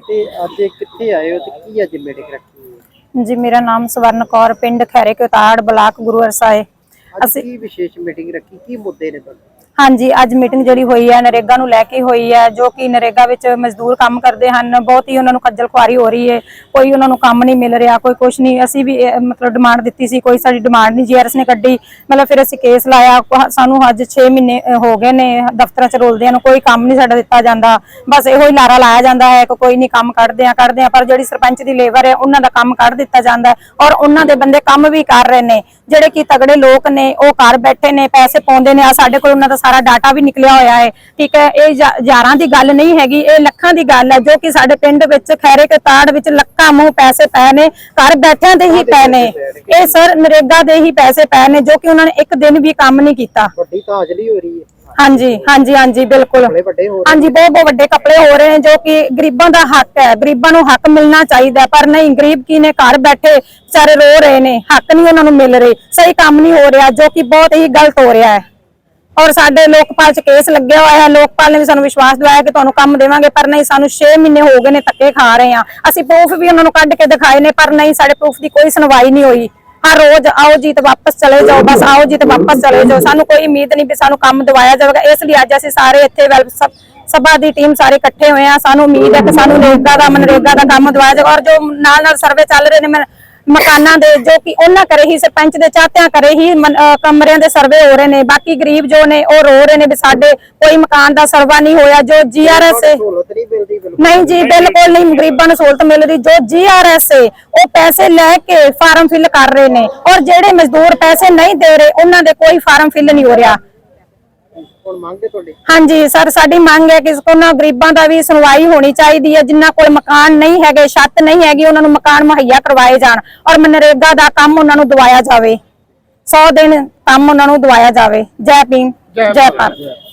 ਤੇ ਅੱਜ ਕਿੱਥੇ ਆਏ ਹੋ ਤੇ ਕੀ ਅੱਜ ਮੀਟਿੰਗ ਰੱਖੀ ਹੈ? ਜੀ ਮੇਰਾ ਨਾਮ ਸਵਰਨ ਕੌਰ ਪਿੰਡ ਖੈਰੇ ਕੋਤਾੜ ਬਲਾਕ ਗੁਰੂ ਅਰਸਾਏ ਅੱਜ ਅਸੀਂ ਕੀ ਵਿਸ਼ੇਸ਼ ਮੀਟਿੰਗ ਰੱਖੀ? ਕੀ ਮੁੱਦੇ ਨੇ ਤੁਹਾਡੇ? ਹਾਂਜੀ, ਅੱਜ ਮੀਟਿੰਗ ਜਿਹੜੀ ਹੋਈ ਹੈ, ਨਰੇਗਾ ਨੂੰ ਲੈ ਕੇ ਹੋਈ ਹੈ, ਜੋ ਕਿ ਨਰੇਗਾ ਵਿੱਚ ਮਜ਼ਦੂਰ ਕੰਮ ਕਰਦੇ ਹਨ, ਬਹੁਤ ਹੀ ਉਹਨਾਂ ਨੂੰ ਖੱਜਲ ਖੁਆਰੀ ਹੋ ਰਹੀ ਹੈ, ਕੋਈ ਉਹਨਾਂ ਨੂੰ ਕੰਮ ਨਹੀਂ ਮਿਲ ਰਿਹਾ, ਕੋਈ ਕੁਝ ਨਹੀਂ, ਅਸੀਂ ਵੀ ਮਤਲਬ ਡਿਮਾਂਡ ਦਿੱਤੀ ਸੀ, ਕੋਈ ਸਾਡੀ ਡਿਮਾਂਡ ਨਹੀਂ ਜੀਆਰਐਸ ਨੇ ਕੱਢੀ, ਮਤਲਬ ਫਿਰ ਅਸੀਂ ਕੇਸ ਲਾਇਆ ਸਾਨੂੰ ਅੱਜ 6 ਮਹੀਨੇ ਹੋ ਗਏ ਨੇ, ਦਫ਼ਤਰਾਂ 'ਚ ਰੋਲਦਿਆਂ ਨੂੰ, ਕੋਈ ਕੰਮ ਨਹੀਂ ਸਾਡਾ ਦਿੱਤਾ ਜਾਂਦਾ, ਬਸ ਇਹੋ ਹੀ ਲਾਰਾ ਲਾਇਆ ਜਾਂਦਾ ਹੈ, ਕਿ ਕੋਈ ਨਹੀਂ ਕੰਮ ਕੱਢਦੇ ਆ ਕੱਢਦੇ ਆ ਪਰ ਜਿਹੜੀ ਸਰਪੰਚ ਦੀ ਲੇਬਰ ਹੈ, ਉਹਨਾਂ ਦਾ ਕੰਮ ਕੱਢ ਦਿੱਤਾ ਜਾਂਦਾ ਔਰ ਉਹਨਾਂ ਦੇ ਬੰਦੇ ਕੰਮ ਵੀ ਕਰ ਰਹੇ ਨੇ, ਜਿਹੜੇ ਕਿ ਤਗੜੇ ਲੋਕ ਨੇ, ਉਹ ਘਰ ਬੈਠੇ ਨੇ, ਪੈਸੇ ਪਾਉਂਦੇ ਨੇ ਆ ਸਾਡੇ ਕੋਲ ਉਹਨਾਂ ਦਾ ਸਾਰਾ ਡਾਟਾ ਵੀ ਨਿਕਲਿਆ ਹੋਇਆ ਹੈ। ਠੀਕ ਹੈ ਇਹ ਹਜ਼ਾ- ਹਜ਼ਾਰਾਂ ਦੀ ਗੱਲ ਨਹੀਂ ਹੈਗੀ ਇਹ ਲੱਖਾਂ ਦੀ ਗੱਲ ਹੈ ਜੋ ਕਿ ਸਾਡੇ ਪਿੰਡ ਵਿੱਚ ਖੈਰੇ ਕੇ ਤਾੜ ਵਿੱਚ ਲੱਖਾਂ ਮੂੰਹ ਪੈਸੇ ਪਏ ਨੇ ਘਰ ਬੈਠਿਆਂ ਦੇ ਹੀ ਪਏ ਨੇ। ਇਹ ਸਰ ਨਰੇਗਾ ਦੇ ਹੀ ਪੈਸੇ ਪਏ ਨੇ ਜੋ ਕਿ ਉਹਨਾਂ ਨੇ ਇੱਕ ਦਿਨ ਵੀ ਕੰਮ ਨਹੀਂ ਕੀਤਾ। ਵੱਡੀ ਤਾਜਲੀ ਹੋ ਰਹੀ ਹੈ। ਹਾਂਜੀ ਹਾਂਜੀ ਹਾਂਜੀ ਬਿਲਕੁਲ। ਹਾਂਜੀ ਬਹੁਤ ਬਹੁਤ ਵੱਡੇ ਕੱਪੜੇ ਹੋ ਰਹੇ ਨੇ ਜੋ ਕਿ ਗਰੀਬਾਂ ਦਾ ਹੱਕ ਹੈ। ਗਰੀਬਾਂ ਨੂੰ ਹੱਕ ਮਿਲਣਾ ਚਾਹੀਦਾ ਪਰ ਨਹੀਂ ਗਰੀਬ ਕੀ ਨੇ? ਘਰ ਬੈਠੇ ਵਿਚਾਰੇ ਰੋ ਰਹੇ ਨੇ ਹੱਕ ਨਹੀਂ ਉਹਨਾਂ ਨੂੰ ਮਿਲ ਰਹੇ। ਸਹੀ ਕੰਮ ਨਹੀਂ ਹੋ ਰਿਹਾ ਜੋ ਕਿ ਬਹੁਤ ਹੀ ਗਲਤ ਹੋ ਰਿਹਾ ਹੈ। ਔਰ ਸਾਡੇ ਲੋਕਪਾਲ ਚ ਕੇਸ ਲੱਗਿਆ ਹੋਇਆ ਹੈ। ਲੋਕਪਾਲ ਨੇ ਵੀ ਸਾਨੂੰ ਵਿਸ਼ਵਾਸ ਦਿਵਾਇਆ ਕਿ ਤੁਹਾਨੂੰ ਕੰਮ ਦੇਵਾਂਗੇ, ਪਰ ਨਹੀਂ, ਸਾਨੂੰ 6 ਮਹੀਨੇ ਹੋ ਗਏ ਨੇ ਧੱਕੇ ਖਾ ਰਹੇ ਆ ਅਸੀਂ ਪ੍ਰੂਫ ਵੀ ਉਹਨਾਂ ਨੂੰ ਕੱਢ ਕੇ ਦਿਖਾਏ ਨੇ, ਪਰ ਨਹੀਂ, ਸਾਡੇ ਪ੍ਰੂਫ ਦੀ ਕੋਈ ਸੁਣਵਾਈ ਨਹੀਂ ਹੋਈ। ਹਰ ਰੋਜ਼ ਆਓ ਜੀ ਤੇ ਵਾਪਸ ਚਲੇ ਜਾਓ, ਬਸ ਆਓ ਜੀ ਤੇ ਵਾਪਸ ਚਲੇ ਜਾਓ। ਸਾਨੂੰ ਕੋਈ ਉਮੀਦ ਨਹੀਂ ਵੀ ਸਾਨੂੰ ਕੰਮ ਦਿਵਾਇਆ ਜਾਵੇਗਾ। ਇਸ ਲਈ ਅੱਜ ਅਸੀਂ ਸਾਰੇ ਇੱਥੇ ਵੈਲ ਸਭ ਸਭਾ ਦੀ ਟੀਮ ਸਾਰੇ ਇਕੱਠੇ ਹੋਏ ਆ ਸਾਨੂੰ ਉਮੀਦ ਹੈ ਕਿ ਸਾਨੂੰ ਨਰੇਗਾ ਦਾ ਮਨਰੇਗਾ ਦਾ ਕੰਮ ਦਿਵਾਇਆ ਜਾਵੇਗਾ। ਔਰ ਜੋ ਨਾਲ ਨਾਲ ਸਰਵੇ ਚੱਲ ਰਹੇ ਨੇ, ਮ- ਮਕਾਨਾਂ ਦੇ ਜੋ ਕਿ ਉਹਨਾਂ ਕਰੇ ਹੀ ਸਰਪੰਚ ਦੇ ਚਾਹਤਿਆਂ ਕਰੇ ਹੀ ਕਮਰਿਆਂ ਦੇ ਸਰਵੇ ਹੋ ਰਹੇ ਨੇ। ਬਾਕੀ ਗਰੀਬ ਜੋ ਨੇ ਉਹ ਰੋ ਰਹੇ ਨੇ ਵੀ ਸਾਡੇ ਕੋਈ ਮਕਾਨ ਦਾ ਸਰਵਾ ਨਹੀਂ ਹੋਇਆ ਜੋ ਜੀਆਰਐਸ ਨਹੀਂ ਜੀ ਬਿਲਕੁਲ ਨਹੀਂ ਗਰੀਬਾਂ ਨੂੰ ਸਹੂਲਤ ਮਿਲ ਰਹੀ ਜੋ ਜੀਆਰਐਸ ਉਹ ਪੈਸੇ ਲੈ ਕੇ ਫਾਰਮ ਫਿਲ ਕਰ ਰਹੇ ਨੇ। ਔਰ ਜਿਹੜੇ ਮਜ਼ਦੂਰ ਪੈਸੇ ਨਹੀਂ ਦੇ ਰਹੇ ਉਹਨਾਂ ਦੇ ਕੋਈ ਫਾਰਮ ਫਿਲ ਨਹੀਂ ਹੋ ਰਿਹਾ। ਹੁਣ ਮੰਗਦੇ ਤੁਹਾਡੇ? ਹਾਂਜੀ ਸਰ ਸਾਡੀ ਮੰਗ ਹੈ ਕਿ ਉਹਨਾਂ ਗਰੀਬਾਂ ਦਾ ਵੀ ਸੁਣਵਾਈ ਹੋਣੀ ਚਾਹੀਦੀ ਹੈ ਜਿਨ੍ਹਾਂ ਕੋਲ ਮਕਾਨ ਨਹੀਂ ਹੈਗੇ ਛੱਤ ਨਹੀਂ ਹੈਗੀ ਉਹਨਾਂ ਨੂੰ ਮਕਾਨ ਮੁਹੱਈਆ ਕਰਵਾਏ ਜਾਣ ਔਰ ਮਨਰੇਗਾ ਦਾ ਕੰਮ ਉਹਨਾਂ ਨੂੰ ਦਵਾਇਆ ਜਾਵੇ। 100 ਦਿਨ ਕੰਮ ਉਹਨਾਂ ਨੂੰ ਦਵਾਇਆ ਜਾਵੇ। ਜੈ ਭੀਮ ਜੈ ਭਾਰਤ।